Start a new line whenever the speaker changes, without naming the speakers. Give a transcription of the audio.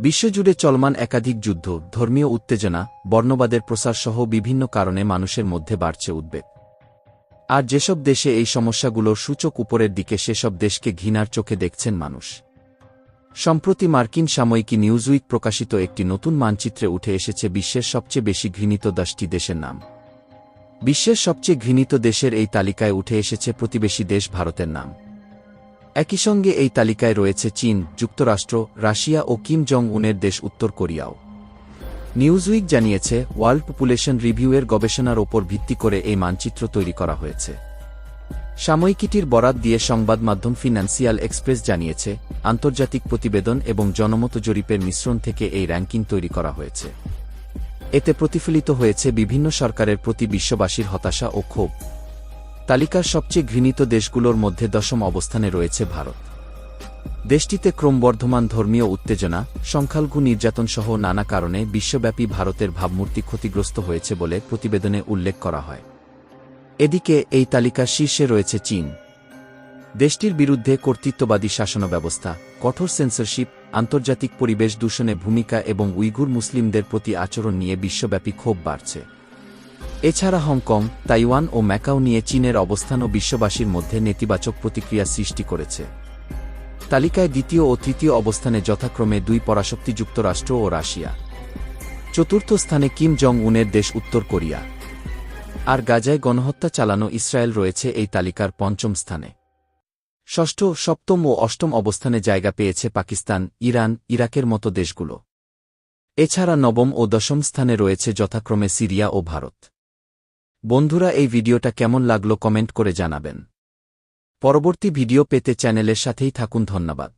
বিশ্বজুড়ে চলমান একাধিক যুদ্ধ, ধর্মীয় উত্তেজনা, বর্ণবাদের প্রসারসহ বিভিন্ন কারণে মানুষের মধ্যে বাড়ছে উদ্বেগ। আর যেসব দেশে এই সমস্যাগুলোর সূচক উপরের দিকে সেসব দেশকে ঘৃণার চোখে দেখছেন মানুষ। সম্প্রতি মার্কিন সাময়িকী নিউজউইক প্রকাশিত একটি নতুন মানচিত্রে উঠে এসেছে বিশ্বের সবচেয়ে বেশি ঘৃণিত দশটি দেশের নাম। বিশ্বের সবচেয়ে ঘৃণিত দেশের এই তালিকায় উঠে এসেছে প্রতিবেশী দেশ ভারতের নাম। একই সঙ্গে এই তালিকায় রয়েছে চীন, যুক্তরাষ্ট্র, রাশিয়া ও কিম জং উনের দেশ উত্তর কোরিয়াও। নিউজউইক জানিয়েছে, ওয়ার্ল্ড পপুলেশন রিভিউয়ের গবেষণার ওপর ভিত্তি করে এই মানচিত্র তৈরি করা হয়েছে। সাময়িকীটির বরাত দিয়ে সংবাদ মাধ্যম ফিনান্সিয়াল এক্সপ্রেস জানিয়েছে, আন্তর্জাতিক প্রতিবেদন এবং জনমত জরিপের মিশ্রণ থেকে এই র্যাঙ্কিং তৈরি করা হয়েছে। এতে প্রতিফলিত হয়েছে বিভিন্ন সরকারের প্রতি বিশ্ববাসীর হতাশা ও ক্ষোভ। তালিকার সবচেয়ে ঘৃণিত দেশগুলোর মধ্যে দশম অবস্থানে রয়েছে ভারত। দেশটিতে ক্রমবর্ধমান ধর্মীয় উত্তেজনা, সংখ্যালঘু নির্যাতন সহ নানা কারণে বিশ্বব্যাপী ভারতের ভাবমূর্তি ক্ষতিগ্রস্ত হয়েছে বলে প্রতিবেদনে উল্লেখ করা হয়। এদিকে, এই তালিকার শীর্ষে রয়েছে চীন। দেশটির বিরুদ্ধে কর্তৃত্ববাদী শাসন ব্যবস্থা কঠোর সেন্সরশিপ আন্তর্জাতিক পরিবেশ দূষণে ভূমিকা এবং উইগুর মুসলিমদের প্রতি আচরণ নিয়ে বিশ্বব্যাপী ক্ষোভ বাড়ছে। এছাড়া হংকং, তাইওয়ান ও ম্যাকাও নিয়ে চীনের অবস্থানও বিশ্ববাসীর মধ্যে নেতিবাচক প্রতিক্রিয়া সৃষ্টি করেছে। তালিকায় দ্বিতীয় ও তৃতীয় অবস্থানে যথাক্রমে দুই পরাশক্তি যুক্তরাষ্ট্র ও রাশিয়া। চতুর্থ স্থানে কিম জং উনের দেশ উত্তর কোরিয়া। আর গাজায় গণহত্যা চালানো ইসরায়েল রয়েছে এই তালিকার পঞ্চম স্থানে। ষষ্ঠ, সপ্তম ও অষ্টম অবস্থানে জায়গা পেয়েছে পাকিস্তান, ইরান, ইরাকের মতো দেশগুলো। এছাড়া নবম ও দশম স্থানে রয়েছে যথাক্রমে সিরিয়া ও ভারত। বন্ধুরা, এই ভিডিওটা কেমন লাগল কমেন্ট করে জানাবেন। পরবর্তী ভিডিও পেতে চ্যানেলের সাথেই থাকুন, ধন্যবাদ।